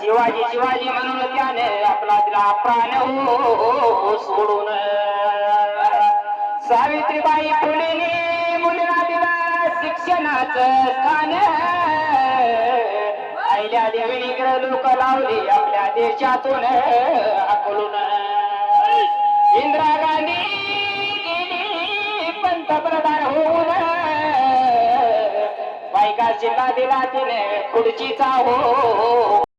शिवाजी शिवाजी म्हणून त्याने आपला दिला प्राण हो सोडून सावित्रीबाई फुलेने मुलीला दिला शिक्षणाचं स्थान आईल्या देवीने लोक लावली आपल्या देशातून हाकलून. खबरदार होऊन. बायका जिल्हा दिला तिने खुर्चीचा हो.